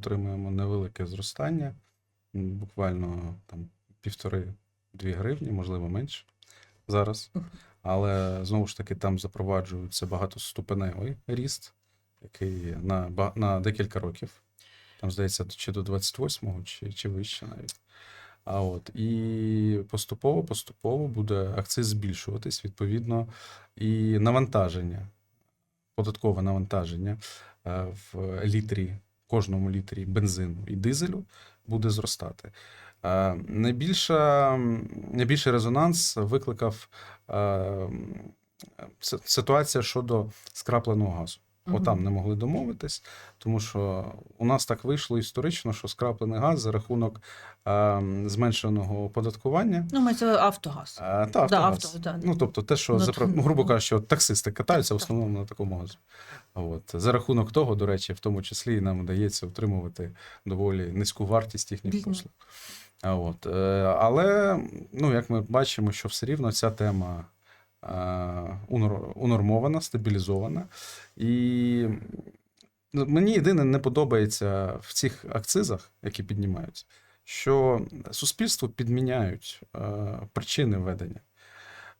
отримуємо невелике зростання, буквально там півтори-дві гривні, можливо, менше зараз. Але знову ж таки там запроваджується багатоступеневий ріст, який на, на декілька років. Там, здається, чи до 28-го, чи, чи вище навіть. А от і поступово, поступово буде акциз збільшуватись, відповідно, і навантаження, податкове навантаження е, в літрі, кожному літрі бензину і дизелю буде зростати. Е, Найбільша, найбільший резонанс викликав е, си- ситуація щодо скрапленого газу. Отам не могли домовитись, тому що у нас так вийшло історично, що скраплений газ за рахунок е, зменшеного оподаткування. Ну, ми це Автогаз. е, Та Да, авто, да. Ну, тобто, те, що Ну, запро- ну, грубо ну. кажучи, от таксисти катаються в основному на такому газу. От. За рахунок того, до речі, в тому числі нам вдається отримувати доволі низьку вартість їхніх Бідно. послуг. От. е, Але, ну, як ми бачимо, що все рівно ця тема унормована, стабілізована. І мені єдине не подобається в цих акцизах, які піднімаються, що суспільство підміняють е, причини введення.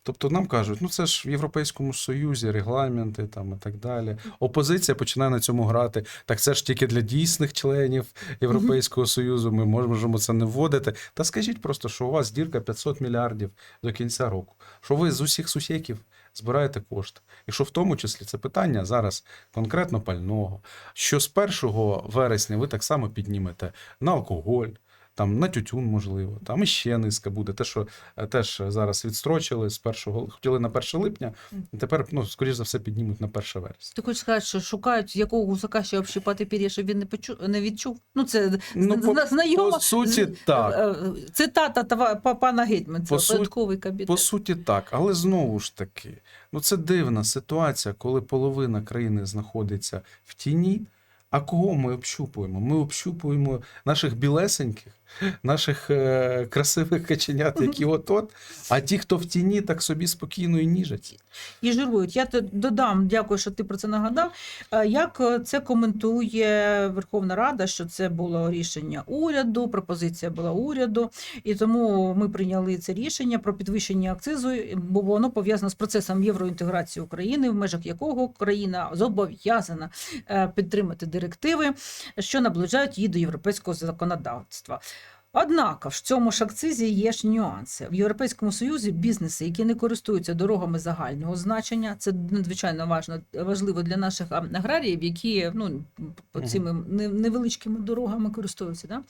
Тобто нам кажуть, ну це ж в Європейському Союзі регламенти там і так далі. Опозиція починає на цьому грати. Так це ж тільки для дійсних членів Європейського Союзу. Ми можемо це не вводити. Та скажіть просто, що у вас дірка 500 мільярдів до кінця року. Що ви з усіх сусіків збираєте кошти. І що в тому числі це питання зараз конкретно пального. Що з 1 вересня ви так само піднімете на алкоголь. Там на тютюн, можливо, там іще низка буде. Те, що е, теж зараз відстрочили з першого, хотіли на 1 липня, тепер, ну, скоріш за все, піднімуть на 1 вересня. Ти хочеш сказати, що шукають, якого гусака ще общипати пір'я, щоб він не почув, не відчув. Ну, це Ну, по- знайома по суті, так. е, цитата па- пана Гетьманця, податковий кабінет. По суті, так, але знову ж таки, ну це дивна ситуація, коли половина країни знаходиться в тіні. А кого ми общупуємо? Ми общупуємо наших білесеньких, наших е, красивих каченят, які от-от, а ті, хто в тіні, так собі спокійно і ніжать. І жирують. Я додам, дякую, що ти про це нагадав. Е, Як е, це коментує Верховна Рада, що це було рішення уряду, пропозиція була уряду, і тому ми прийняли це рішення про підвищення акцизу, бо воно пов'язано з процесом євроінтеграції України, в межах якого країна зобов'язана е, підтримати директиви, що наближають її до європейського законодавства. Однак в цьому ж акцизі є ж нюанси. В Європейському Союзі бізнеси, які не користуються дорогами загального значення, це надзвичайно важно, важливо для наших аграріїв, які ну, по цими невеличкими дорогами користуються. Да?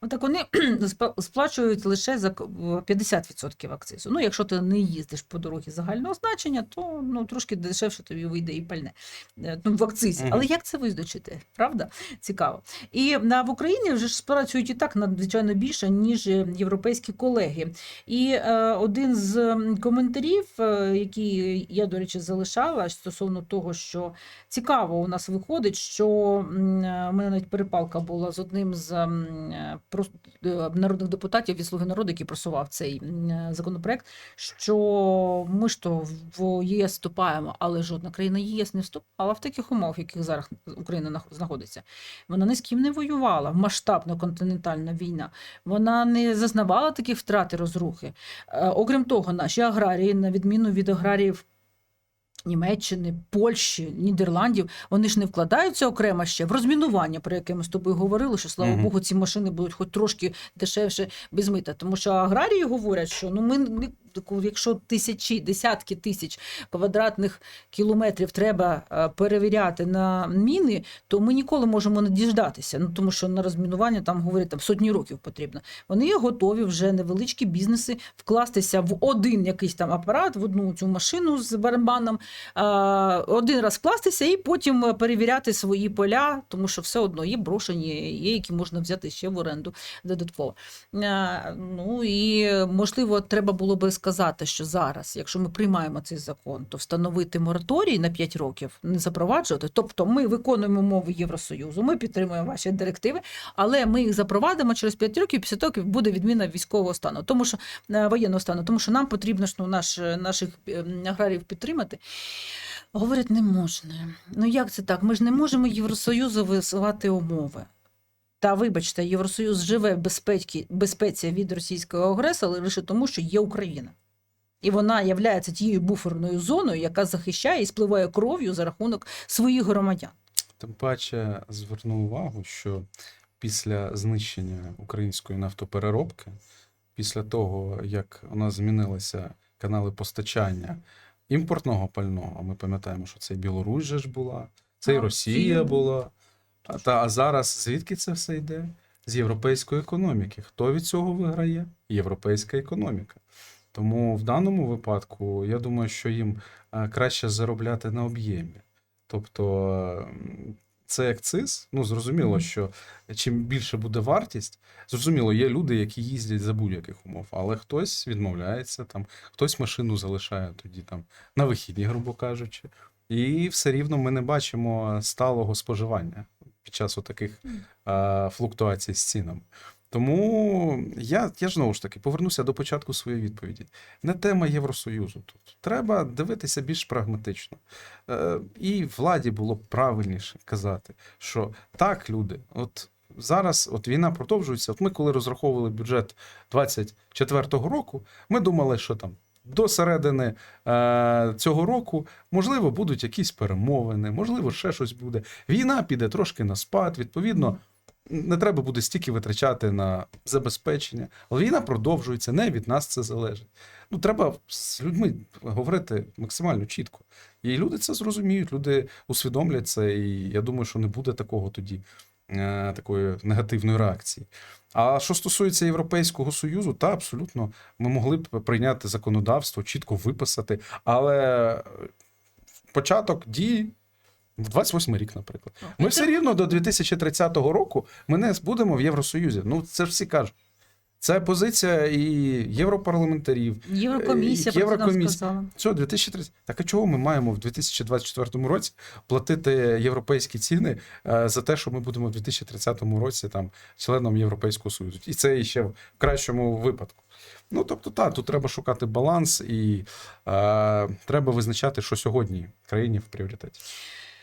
Отак вони сплачують лише за 50% акцизу. Ну, якщо ти не їздиш по дорозі загального значення, то ну, трошки дешевше тобі вийде і пальне е, ну, в акцизі. Але як це визначити? Правда? Цікаво. І на в Україні вже ж працюють і так надзвичайно більше, ніж європейські колеги. І е, один з коментарів, е, який я, до речі, залишала стосовно того, що цікаво у нас виходить, що е, у мене навіть перепалка була з одним з е, народних депутатів від Слуги народу, який просував цей законопроект, що ми ж то в ЄС вступаємо, але жодна країна ЄС не вступала в таких умовах, в яких зараз Україна знаходиться. Вона ні з ким не воювала. Масштабна континентальна війна. Вона не зазнавала таких втрат і розрухи. Е, Окрім того, наші аграрії, на відміну від аграріїв. Німеччини, Польщі, Нідерландів, вони ж не вкладаються окремо ще в розмінування, про яке ми з тобою говорили, що слава Мгм. Богу, ці машини будуть хоч трошки дешевше без мита. Тому що аграрії говорять, що ну ми якщо тисячі, десятки тисяч квадратних кілометрів треба е, перевіряти на міни, то ми ніколи можемо не діждатися. Ну тому що на розмінування там говорять там сотні років потрібно. Вони є готові вже невеличкі бізнеси вкластися в один якийсь там апарат, в одну цю машину з барабаном, е, один раз вкластися і потім е, перевіряти свої поля, тому що все одно є брошені, є які можна взяти ще в оренду додатково. Ну і можливо, треба було би сказати, що зараз, якщо ми приймаємо цей закон, то встановити мораторій на 5 років, не запроваджувати. Тобто, ми виконуємо мови Євросоюзу, ми підтримуємо ваші директиви, але ми їх запровадимо через 5 років. Після того буде відміна військового стану, тому що е, воєнного стану, тому що нам потрібно ж ну, наш, наших е, аграріїв підтримати. Говорять, не можна. Ну як це так? Ми ж не можемо Євросоюзу висувати умови. Та вибачте, Євросоюз живе в безпеці, безпеці від російського агресора лише тому, що є Україна. І вона є тією буферною зоною, яка захищає і спливає кров'ю за рахунок своїх громадян. Тим паче зверну увагу, що після знищення української нафтопереробки, після того, як у нас змінилися канали постачання імпортного пального, а ми пам'ятаємо, що це і Білорусь же ж була, це і Росія була. А, та, а зараз звідки це все йде? З європейської економіки. Хто від цього виграє? Європейська економіка. Тому в даному випадку я думаю, що їм е, краще заробляти на об'ємі. Тобто м, цей акциз, ну зрозуміло, що чим більше буде вартість, зрозуміло, є люди, які їздять за будь-яких умов, але хтось відмовляється, там, хтось машину залишає тоді там на вихідні, грубо кажучи. І все рівно ми не бачимо сталого споживання під час таких е, флуктуацій з цінами. Тому я, я ж знову ж таки повернуся до початку своєї відповіді. Не тема Євросоюзу тут. Треба дивитися більш прагматично. Е, і владі було б правильніше казати, що так, люди, от зараз от війна продовжується. От ми, коли розраховували бюджет 24-го року, ми думали, що там. До середини е, цього року, можливо, будуть якісь перемовини, можливо, ще щось буде. Війна піде трошки на спад. Відповідно, не треба буде стільки витрачати на забезпечення. Але війна продовжується, не від нас це залежить. Ну, треба з людьми говорити максимально чітко. І люди це зрозуміють, люди усвідомлять це, і я думаю, що не буде такого тоді. Е, Такої негативної реакції. А що стосується Європейського Союзу, та абсолютно ми могли б прийняти законодавство, чітко виписати, але початок дії в 28 рік, наприклад. Ми все рівно до 2030 року ми не будемо в Євросоюзі. Ну це ж всі кажуть. Це позиція і європарламентарів. Єврокомісія це нам Єврокомісія. Що, 2030? Так а чого ми маємо в 2024 році платити європейські ціни е, за те, що ми будемо в 2030 році там членом Європейського Союзу? І це ще в кращому випадку. Ну тобто, так, тут треба шукати баланс і е, треба визначати, що сьогодні країні в пріоритеті.